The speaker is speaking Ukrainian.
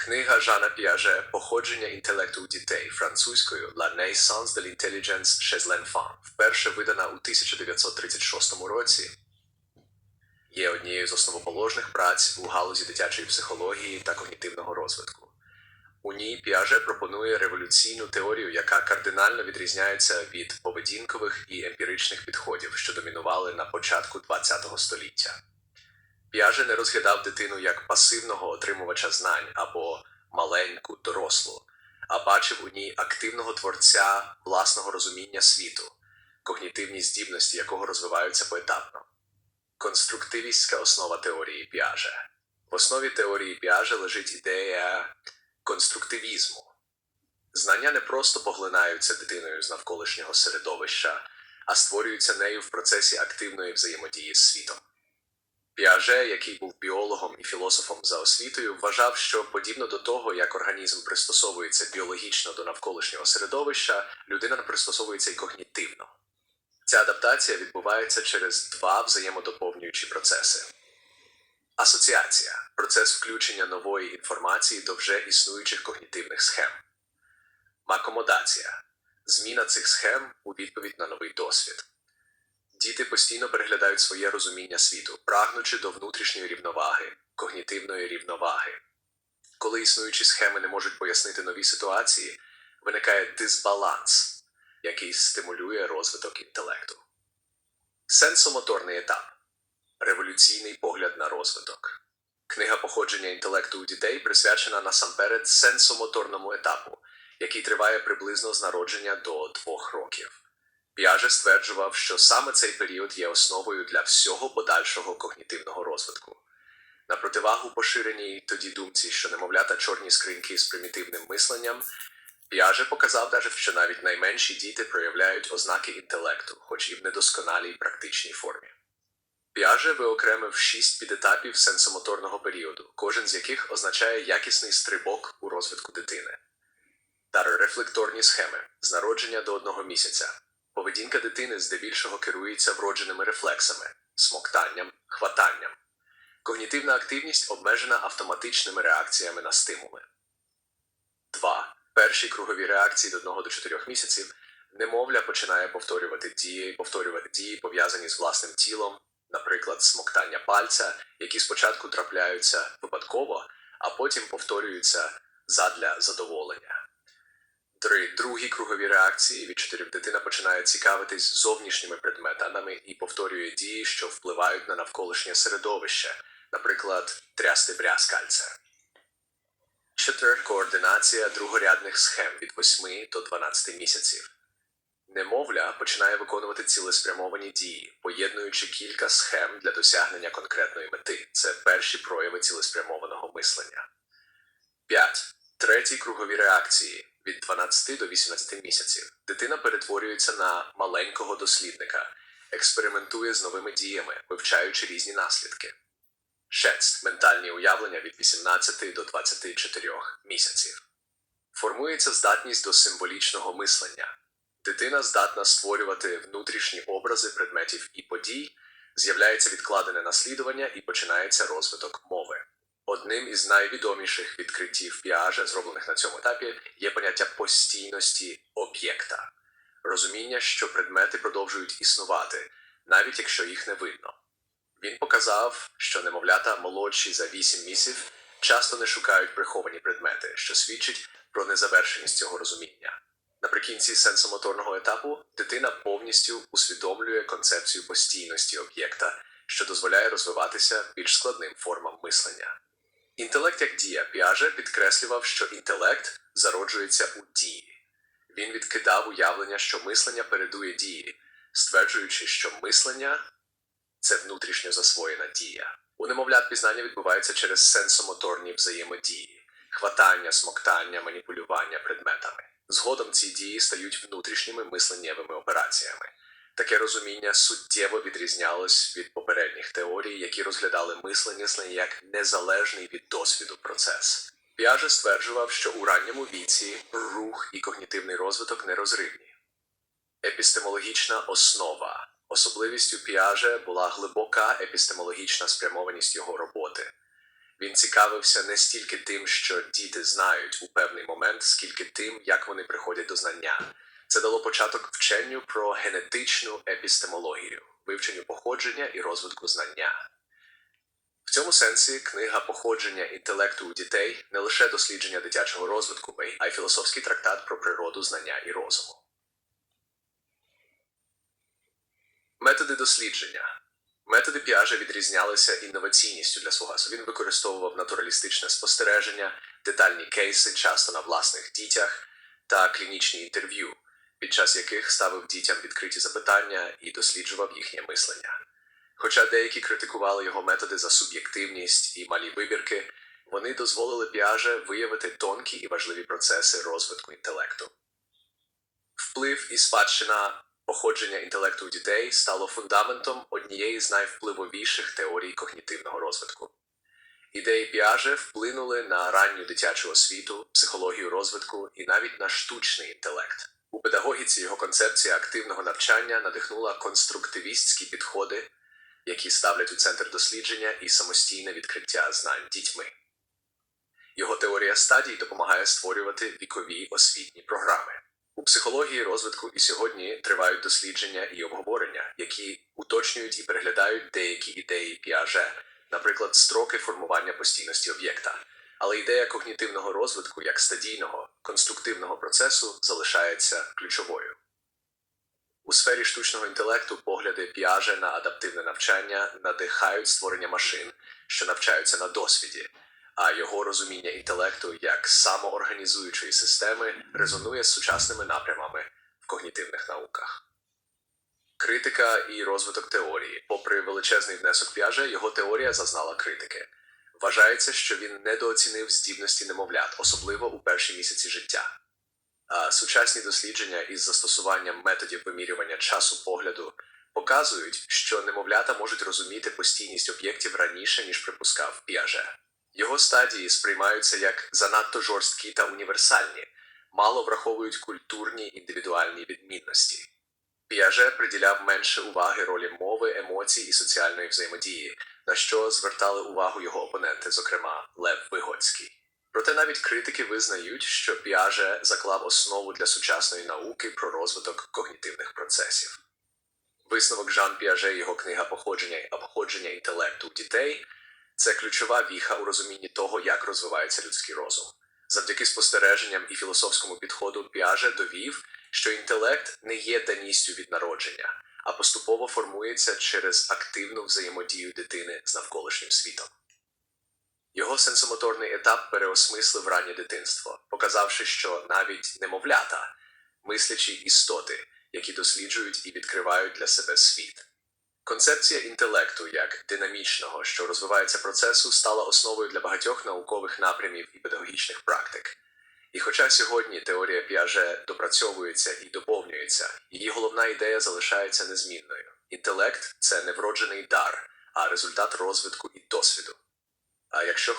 Книга Жана Піаже Походження інтелекту дітей французькою La naissance de l'intelligence chez l'enfant, вперше видана у 1936 році, є однією з основоположних праць у галузі дитячої психології та когнітивного розвитку. У ній Піаже пропонує революційну теорію, яка кардинально відрізняється від поведінкових і емпіричних підходів, що домінували на початку ХХ століття. Піаже не розглядав дитину як пасивного отримувача знань або маленьку дорослу, а бачив у ній активного творця власного розуміння світу, когнітивні здібності якого розвиваються поетапно. Конструктивістська основа теорії Піаже. В основі теорії Піаже лежить ідея конструктивізму. Знання не просто поглинаються дитиною з навколишнього середовища, а створюються нею в процесі активної взаємодії з світом. Піаже, який був біологом і філософом за освітою, вважав, що подібно до того, як організм пристосовується біологічно до навколишнього середовища, людина пристосовується й когнітивно. Ця адаптація відбувається через два взаємодоповнюючі процеси. Асоціація процес включення нової інформації до вже існуючих когнітивних схем. Макомодація зміна цих схем у відповідь на новий досвід. Діти постійно переглядають своє розуміння світу, прагнучи до внутрішньої рівноваги, когнітивної рівноваги. Коли існуючі схеми не можуть пояснити нові ситуації, виникає дисбаланс, який стимулює розвиток інтелекту. Сенсомоторний етап революційний погляд на розвиток. Книга походження інтелекту у дітей присвячена насамперед сенсомоторному етапу, який триває приблизно з народження до двох років. Піаже стверджував, що саме цей період є основою для всього подальшого когнітивного розвитку. На противагу поширеній тоді думці, що немовлята чорні скриньки з примітивним мисленням, Піаже показав даже, що навіть найменші діти проявляють ознаки інтелекту, хоч і в недосконалій практичній формі. Піаже виокремив шість підетапів сенсомоторного періоду, кожен з яких означає якісний стрибок у розвитку дитини. Дарорефлекторні схеми з народження до одного місяця. Поведінка дитини здебільшого керується вродженими рефлексами, смоктанням, хватанням. Когнітивна активність обмежена автоматичними реакціями на стимули. 2. Перші кругові реакції до 1 до 4 місяців немовля починає повторювати дії, повторювати дії, пов'язані з власним тілом, наприклад, смоктання пальця, які спочатку трапляються випадково, а потім повторюються задля задоволення. Три другі кругові реакції, від чотирьох дитина починає цікавитись зовнішніми предметами і повторює дії, що впливають на навколишнє середовище, наприклад, трясти брязкальце. 4. Координація другорядних схем від 8 до 12 місяців. Немовля починає виконувати цілеспрямовані дії, поєднуючи кілька схем для досягнення конкретної мети. Це перші прояви цілеспрямованого мислення. 5. Треті кругові реакції від 12 до 18 місяців. Дитина перетворюється на маленького дослідника, експериментує з новими діями, вивчаючи різні наслідки. 6. Ментальні уявлення від 18 до 24 місяців. Формується здатність до символічного мислення. Дитина здатна створювати внутрішні образи предметів і подій, з'являється відкладене наслідування і починається розвиток мови. Одним із найвідоміших відкриттів піажа, зроблених на цьому етапі, є поняття постійності об'єкта, розуміння, що предмети продовжують існувати, навіть якщо їх не видно. Він показав, що немовлята молодші за 8 місяців часто не шукають приховані предмети, що свідчить про незавершеність цього розуміння. Наприкінці сенсомоторного етапу дитина повністю усвідомлює концепцію постійності об'єкта, що дозволяє розвиватися більш складним формам мислення. Інтелект як дія Піаже підкреслював, що інтелект зароджується у дії. Він відкидав уявлення, що мислення передує дії, стверджуючи, що мислення це внутрішньо засвоєна дія. У немовлят пізнання відбувається через сенсомоторні взаємодії, хватання, смоктання, маніпулювання предметами. Згодом ці дії стають внутрішніми мисленнєвими операціями. Таке розуміння суттєво відрізнялось від попередніх теорій, які розглядали мислення як незалежний від досвіду процес. Піаже стверджував, що у ранньому віці рух і когнітивний розвиток нерозривні. Епістемологічна основа. Особливістю Піаже була глибока епістемологічна спрямованість його роботи. Він цікавився не стільки тим, що діти знають у певний момент, скільки тим, як вони приходять до знання. Це дало початок вченню про генетичну епістемологію, вивченню походження і розвитку знання. В цьому сенсі книга походження інтелекту у дітей не лише дослідження дитячого розвитку, а й філософський трактат про природу знання і розуму. Методи дослідження. Методи Піаже відрізнялися інноваційністю для свого часу. Він використовував натуралістичне спостереження, детальні кейси, часто на власних дітях, та клінічні інтерв'ю, під час яких ставив дітям відкриті запитання і досліджував їхнє мислення. Хоча деякі критикували його методи за суб'єктивність і малі вибірки, вони дозволили Піаже виявити тонкі і важливі процеси розвитку інтелекту. Вплив і спадщина походження інтелекту у дітей стало фундаментом однієї з найвпливовіших теорій когнітивного розвитку. Ідеї Піаже вплинули на ранню дитячу освіту, психологію розвитку і навіть на штучний інтелект. У педагогіці його концепція активного навчання надихнула конструктивістські підходи, які ставлять у центр дослідження і самостійне відкриття знань дітьми. Його теорія стадій допомагає створювати вікові освітні програми. У психології розвитку і сьогодні тривають дослідження і обговорення, які уточнюють і переглядають деякі ідеї Піаже, наприклад, строки формування постійності об'єкта. Але ідея когнітивного розвитку як стадійного, конструктивного процесу залишається ключовою. У сфері штучного інтелекту погляди Піаже на адаптивне навчання надихають створення машин, що навчаються на досвіді, а його розуміння інтелекту як самоорганізуючої системи резонує з сучасними напрямами в когнітивних науках. Критика і розвиток теорії. Попри величезний внесок Піаже, його теорія зазнала критики. Вважається, що він недооцінив здібності немовлят, особливо у перші місяці життя. А сучасні дослідження із застосуванням методів вимірювання часу погляду показують, що немовлята можуть розуміти постійність об'єктів раніше, ніж припускав Піаже. Його стадії сприймаються як занадто жорсткі та універсальні, мало враховують культурні індивідуальні відмінності. Піаже приділяв менше уваги ролі мови, емоцій і соціальної взаємодії, на що звертали увагу його опоненти, зокрема Лев Вигоцький. Проте навіть критики визнають, що Піаже заклав основу для сучасної науки про розвиток когнітивних процесів. Висновок Жан Піаже, його книга походження і обходження інтелекту дітей це ключова віха у розумінні того, як розвивається людський розум. Завдяки спостереженням і філософському підходу Піаже довів, що інтелект не є даністю від народження, а поступово формується через активну взаємодію дитини з навколишнім світом. Його сенсомоторний етап переосмислив раннє дитинство, показавши, що навіть немовлята мислячі істоти, які досліджують і відкривають для себе світ. Концепція інтелекту як динамічного, що розвивається процесу, стала основою для багатьох наукових напрямів і педагогічних практик. І хоча сьогодні теорія п'яже допрацьовується і доповнюється, її головна ідея залишається незмінною. Інтелект це не вроджений дар, а результат розвитку і досвіду. А якщо